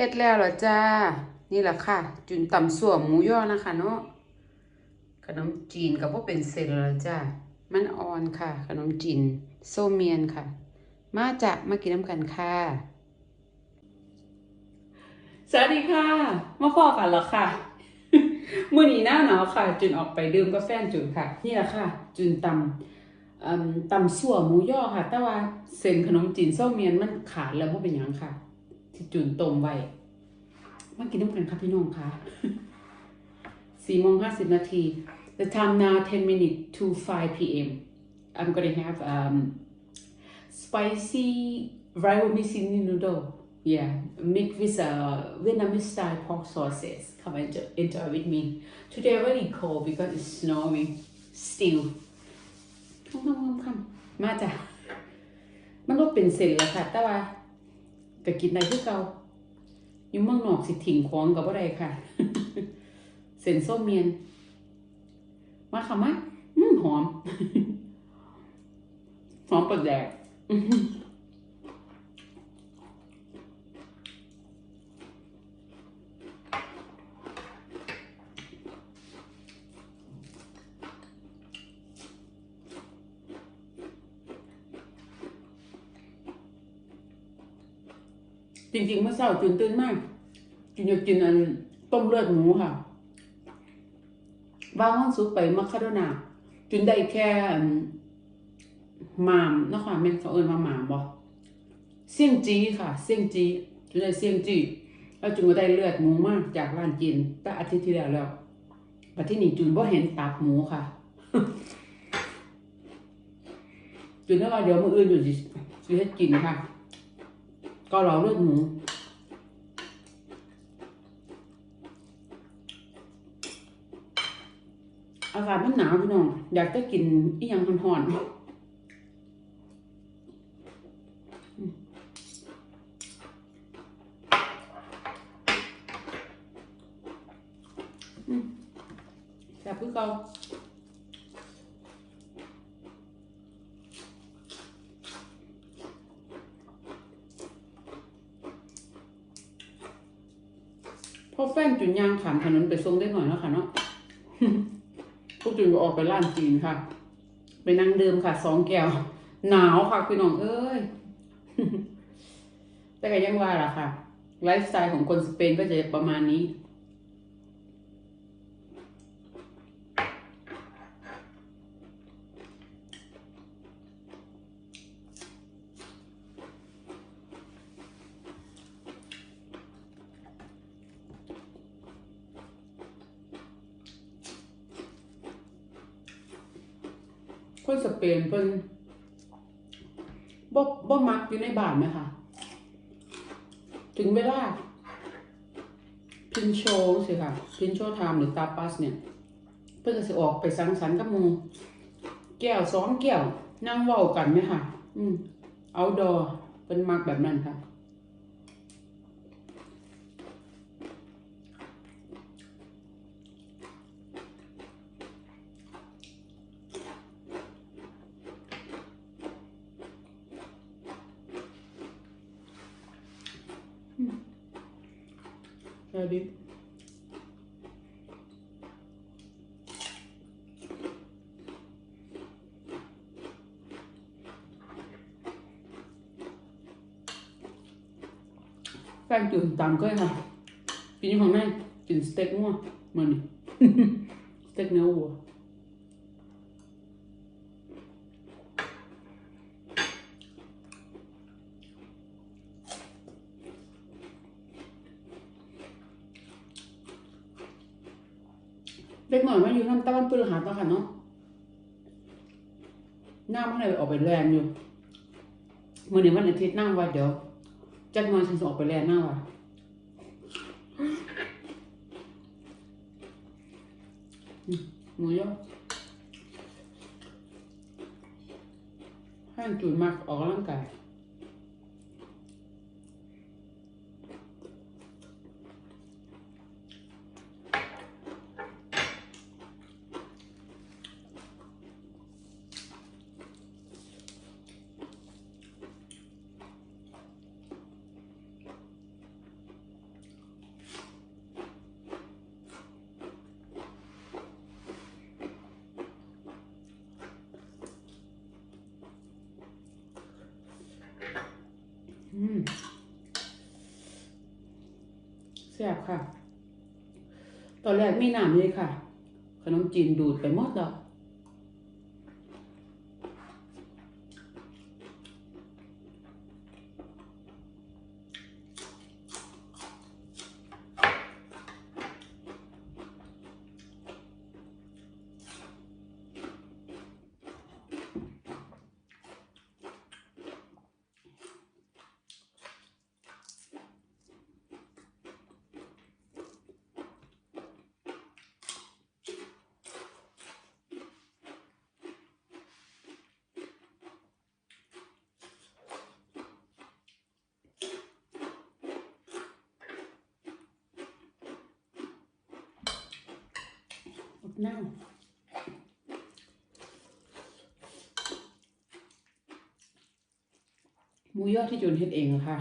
เฮ็ดแล้วเหรอจ้า นี่แหละค่ะ จุนตำส่วหมูย่อนะคะเนาะ ขนมจีนกับพว่าเป็นเซนแล้วจ้า มันอ่อนค่ะ ขนมจีนโซเมียนค่ะ มาจะมากินน้ำกันค่ะ สวัสดีค่ะ มาพอกันแล้วค่ะมื่อนี้หน้าหนาวค่ะ จุนออกไปดื่มกาแฟจุนค่ะ นี่แหละค่ะ จุนตำตำสั่วหมูย่อค่ะ แต่ว่าเส้นขนมจีนส้มเมียนมันขาดแล้วเพราะเป็นยังค่ะ ที่จุนต้มไว้มากินน้ำกันค่ะพี่น้องค่ะสี่โมงห้าสิบนาที the time now ten minutes to five p.m. I'm gonna have um spicy rice missing noodle yeah mixed with a uh, Vietnamese style pork sauces come and enjoy- with me today very cold because it's snowing still คำคำคำคำมาจ้ะมันก็เป็นเส้นแล้วค่ะแต่ว่า ก็กินได้คือเก่าอยู่เมืองนอกสิถิ่งของกับอะไรค่ะ เส้นส้มเมียน มาค่ะมาอืมหอม หอมปลดแดก จริงๆเมื่อเช้าจุนตื่นมากจุนอยากกินอันต้มเลือดหมูค่ะบางวันสุกไปมัคคาโดนาจุนได้แค่หมามนะคะแม่นเขาเอิ้นว่าหมามบ่เสี่ยงจีค่ะเสี่ยงจีจุนได้เสี่ยงจีแล้วจุนก็ได้เลือดหมูมากจากร้านจีนแต่อาทิตย์ที่แล้วแล้วบัดที่นี่จุนบ่เห็นตับหมูค่ะจุนนึกว่าเดี๋ยวมื้ออื่นจุนสิสิเฮ็ดกินค่ะ เกาเหลาเลือดหมูอากาศมันหนาวพี่น้อง อยากจะกินอีหยังห่อนๆอืมอืมแซ่บคือเก่าพอแฟนจุนยาง ขามถนนไปซ่งได้หน่อยแล้วค่ะเนาะพวกจุนก็ออกไปร้านจีนค่ะ ไปนั่งเดิมค่ะสองแก้ว หนาวค่ะพี่น้องเอ้ย แต่ก็ยังว่าล่ะค่ะ ไลฟ์สไตล์ของคนสเปนก็จะประมาณนี้ คนสเปนเพิ่นบ่บ่มักอยู่ในบ้านไหมคะถึงเวลาพินโชสิค่ะ พินโชไทม์หรือตาปัสเนี่ย เพิ่นก็สิออกไปสังสรรค์กับมูแก้วสองแก้วนั่งเว้ากันไหมค่ะ อืมเอาดอเพิ่นมักแบบนั้นค่ะ สวัสดีแฟนจุ่นตามก็ค่ะกินอยู่ข้างในกินส เต็กหน่อยมาอยู่น้ำตะวันพฤหัสแล้วค่ะเนาะน้ามันเลยออกไปแลนอยู่เมื่อนี้วันอาทิตย์นั่งว่าเดี๋ยวจักหน้อยฉันจะออกไปแลนน้าว่าหมูยอให้จุนมากออกกำลังกาย แซ่บค่ะ ตอนแรกไม่น้ำเลยค่ะ ขนมจีนดูดไปหมดแล้ว เน่าหมูยอดที่จุนเฮ็ดเองค่ะ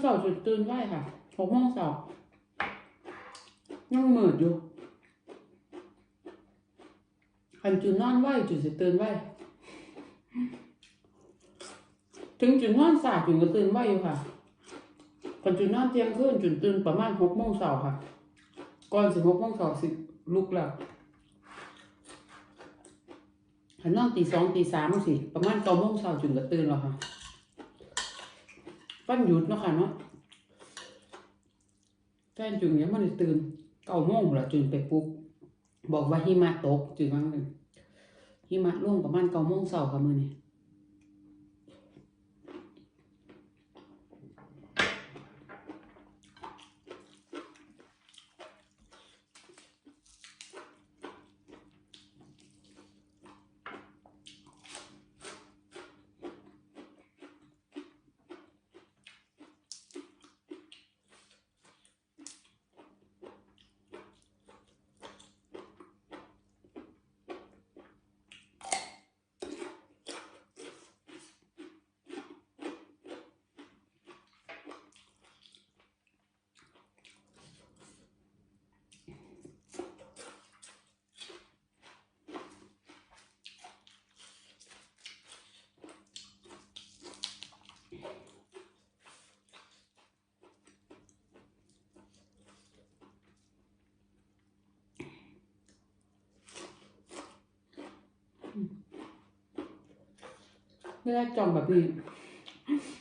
เมื่อเสาร์จุดตื่นไหวค่ะหกโมงเสาร์ยังเหมือดอยู่คันจุนนอนไหวจุดจะตื่นไหวถึงจุนนอนสายจุนก็ตื่นไหวอยู่ค่ะคันจุนนอนเที่ยงคืนจุนตื่นประมาณหกโมงเสาร์ค่ะ ก่อนสิหกโมงเสาร์สิลุกแล้วคันนอนตีสองตีสามสิประมาณเก้าโมงเสาร์จุนก็ตื่นแล้วค่ะ วันหยุดเนาะค่ะเนาะแฟนจุงยังมันได้ตื่นเก้าโมงละจุงไปปลุก บอกว่าหิมะตกจุงว่าหนึ่งหิมะร่วงประมาณเก้าโมงเช้าค่ะมื้อนี้ เวลาจองแบบนี้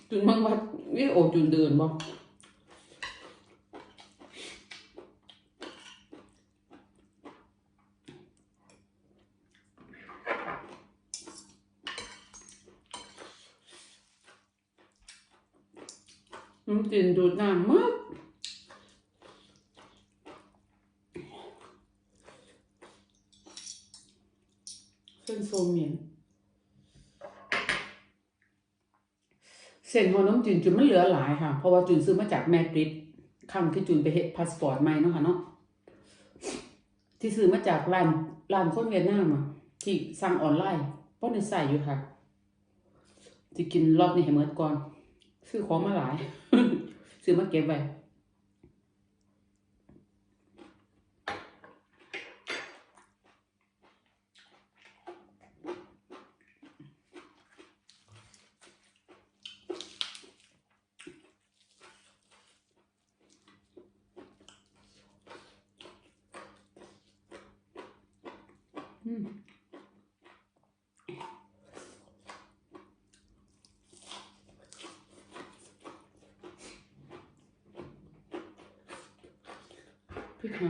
จุนบางวัดวิดโอจุนเดินบ่น้ำจีนดูดน้ำมากเส้นโซเมียน เส้นของน้องจุนจุนมันเหลือหลายค่ะ เพราะว่าจุนซื้อมาจากแมดริดคำที่จุนไปเฮ็ดพาสปอร์ตใหม่เนาะค่ะเนาะที่ซื้อมาจากร้านร้านคนเวียดนามอะที่สั่งออนไลน์เพราะในใส่อยู่ค่ะที่กินรอบนี้ให้เมิดก่อน ซื้อของมาหลาย ซื้อมาเก็บไว้ อืมพริ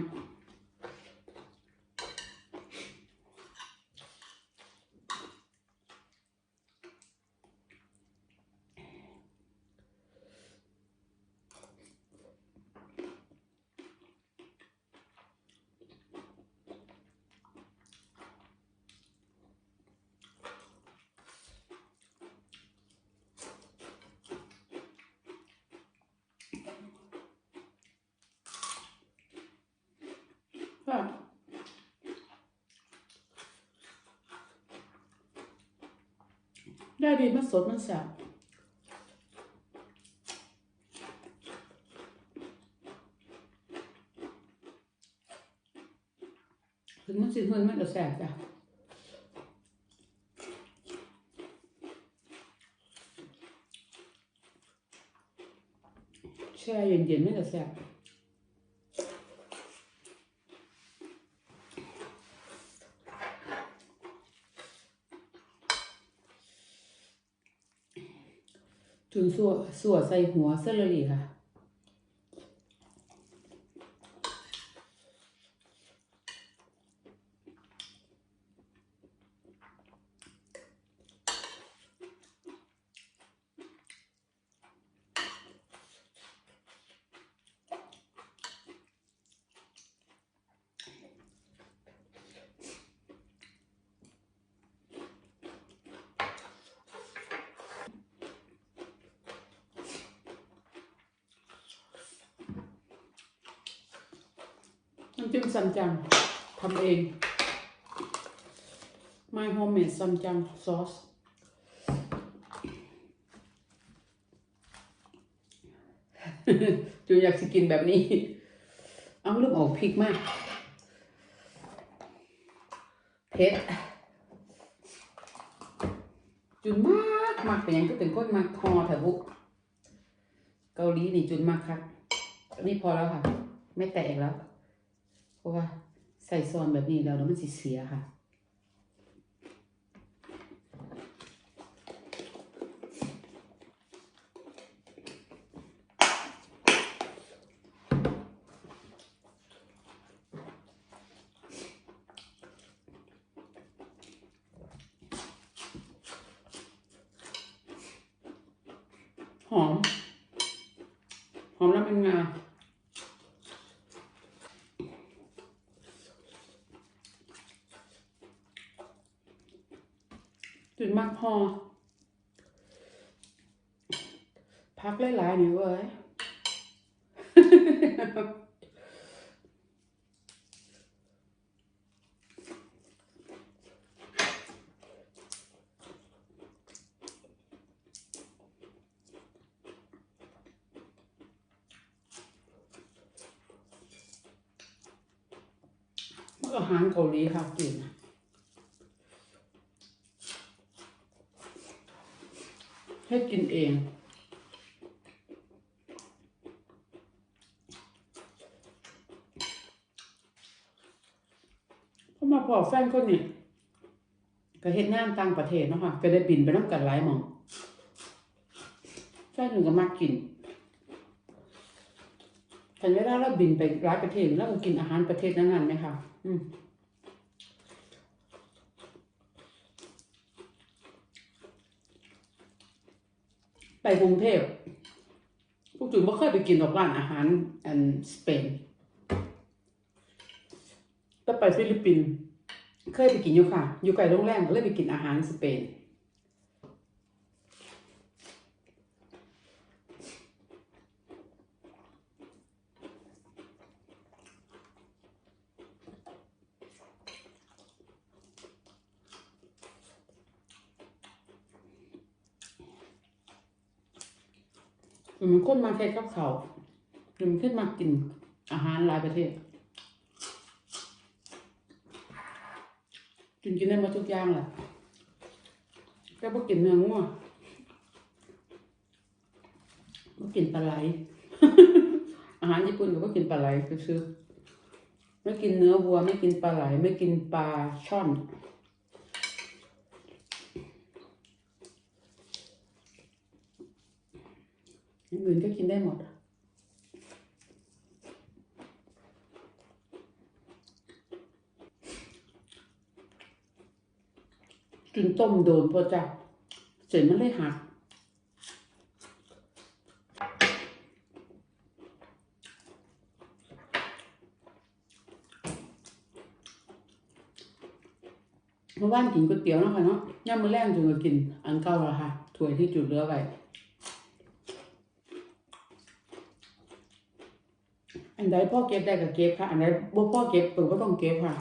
ได้ดีมันสดมันแสบถึงมันสิเพื่อนมันก็แสบจ้ะแช่เย็นๆไม่ก็แสบ จุนสัวสัวใส่หัวเส้นเลยค่ะ น้ำจิ้มซัมจังทำเอง My homemade ซัมจังซอสจูอยากสิกินแบบนี้ เอาลืมออกพริกมาก เผ็ดจุนมากมากเป็นยังก็เป็นคนมากทอแถวบุเกาหลีนี่จุนมากครับนนี้พอแล้วค่ะ ไม่แตกแล้ว เพราะว่าใส่ซอนแบบนี้แล้วแล้วมันสิเสียค่ะ หอม หอมแล้วมันงา จุดมากพอพักหลายๆนี่เว้ยอาหารเกาหลีค่ะกิน ให้กินเองก็มาพอแฟนคนนี้ก็เฮ็ดงานต่างประเทศเนาะค่ะ ก็ได้บินไปน้ำกันหลายหมองแฟนหนึ่งก็มากินแต่เวลาเราบินไปหลายประเทศเราก็กินอาหารประเทศนั้นๆไหมคะอืม ไปกรุงเทพพวกจุนบ่เคยไปกินรอกร้านอาหารอันสเปนแต่ไปฟิลิปปินส์เคยไปกินอยู่ค่ะ อยู่ไกลโรงแรมก็เลยไปกินอาหารสเปน มันคนมาแค่กับเขาวมันขึ้นมากินอาหารหลายประเทศ กินกินได้มาทุกอย่างแหละแค่พวกกินเนื้องัวพวกกินปลาไหล อาหารญี่ปุ่นก็กกินปลาไหลซื้อไม่กินเนื้อวัวไม่กินปลาไหล ไม่กินปลาช่อน อย่างอื่นก็กินได้หมด กินต้มโดนพอจ้ะเสร็จมันเลยหักเมื่อวานกินก๋วยเตี๋ยวนะค่ะเนาะย่ามมื้อแรงจุนก็กิน อันเก่าละค่ะถ้วยที่จุดเหลือไว้ นใดพ่อเก็บได้ก็เก็บค่ะ อันใดบ่พ่อเก็บเปิดก็ต้องเก็บค่ะ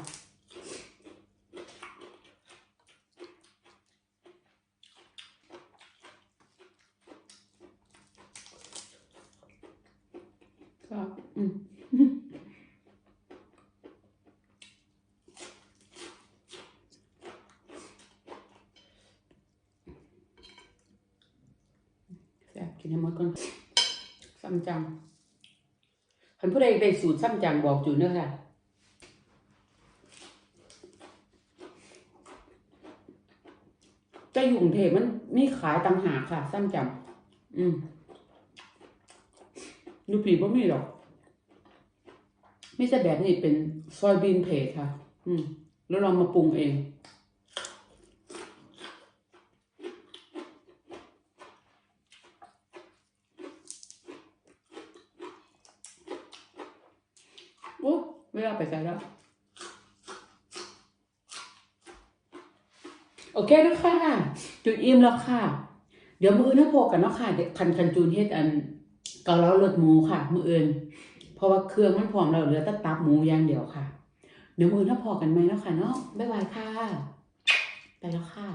ครัอืมแซ่บกินให้หมดก่อนซ้ำจัง คันผู้ใดได้สูตรซ้ำจังบอกจูนเด้อค่ะจะอยู่กรุงเทพมันมีขายต่างหากค่ะ ซ้ำจังอืมดูผีบ่มีหรอกไม่ใช่แบบนี้เป็นซอยบีนเพจค่ะ อืม แล้วเรามาปรุงเอง โอ้เวลาไปใส่แล้วโอเคนะคะจุดอิ่มแล้วค่ะ เดี๋ยวมืออื่นนะพอกันเนาะค่ะเดี๋ยวคันคันจูนเฮ็ดอันเกาเหลาเลือดหมูค่ะ มืออื่นเพราะว่าเครื่องมันพร้อมแล้วเหลือแต่ตับหมูอย่างเดียวค่ะ เดี๋ยวมืออื่นนะพอกันไหมเนาะค่ะเนาะบ๊ายบายค่ะ ไปแล้วค่ะ